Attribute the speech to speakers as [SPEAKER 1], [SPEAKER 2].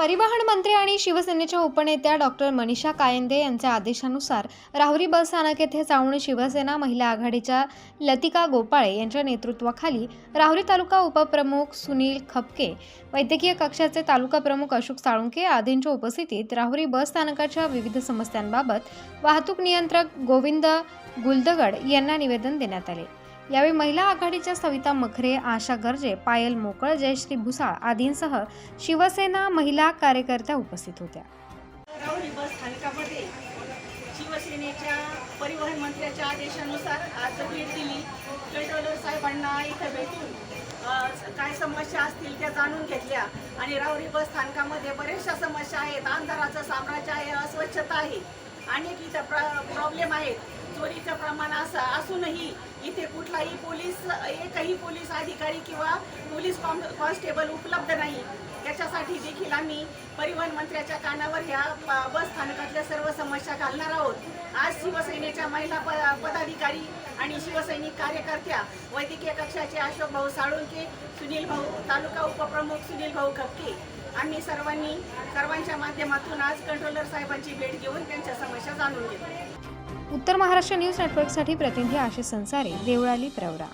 [SPEAKER 1] परिवहन मंत्री आणि शिवसेनेच्या उपनेत्या डॉक्टर मनीषा कायंदे यांच्या आदेशानुसार राहुरी बस स्थानक येथे जाऊन शिवसेना महिला आघाडीच्या लतिका गोपाळे यांच्या नेतृत्वाखाली राहुरी तालुका उपप्रमुख सुनील खपके वैद्यकीय कक्षाचे तालुका प्रमुख अशोक साळुंके आदींच्या उपस्थितीत राहुरी बस स्थानकाच्या विविध समस्यांबाबत वाहतूक नियंत्रक गोविंद गुलदगड यांना निवेदन देण्यात आले. यावेळी महिला आघाडीच्या सविता मखरे आशा गर्जे पायल मोकळ जयश्री भुसाळ आदींसह शिवसेना महिला कार्यकर्त्या उपस्थित होत्या.
[SPEAKER 2] स्थानकामध्ये शिवसेनेच्या परिवहन मंत्र्याच्या आदेशानुसार आज भेट दिली. कंट्रोलर साहेबांना इथं भेटून काय समस्या असतील त्या जाणून घेतल्या. आणि राहुरी बस स्थानकामध्ये बऱ्याचशा समस्या आहेत. अंधाराचं साम्राज्य आहे अस्वच्छता आहे. अनेक इथं प्र प्रॉब्लेम आहेत. चोरीचं प्रमाण असं असूनही इथे कुठलाही पोलीस एकही पोलीस अधिकारी किंवा पोलीस कॉन कॉन्स्टेबल उपलब्ध नाही. त्याच्यासाठी देखील आम्ही परिवहन मंत्र्याच्या कानावर ह्या बस स्थानकातल्या सर्व समस्या घालणार आहोत. आज शिवसेनेच्या महिला प पदाधिकारी आणि शिवसैनिक कार्यकर्त्या वैद्यकीय कक्षाचे अशोक भाऊ साळुंके सुनील भाऊ तालुका उपप्रमुख सुनील भाऊ खपके आम्ही सर्वांनी सर्वांच्या माध्यमातून आज कंट्रोलर साहेबांची भेट घेऊन त्यांच्या समस्या जाणून घेतल्या.
[SPEAKER 1] उत्तर महाराष्ट्र न्यूज नेटवर्कसाठी प्रतिनिधी आशिष संसारे देवळाली प्रवरा.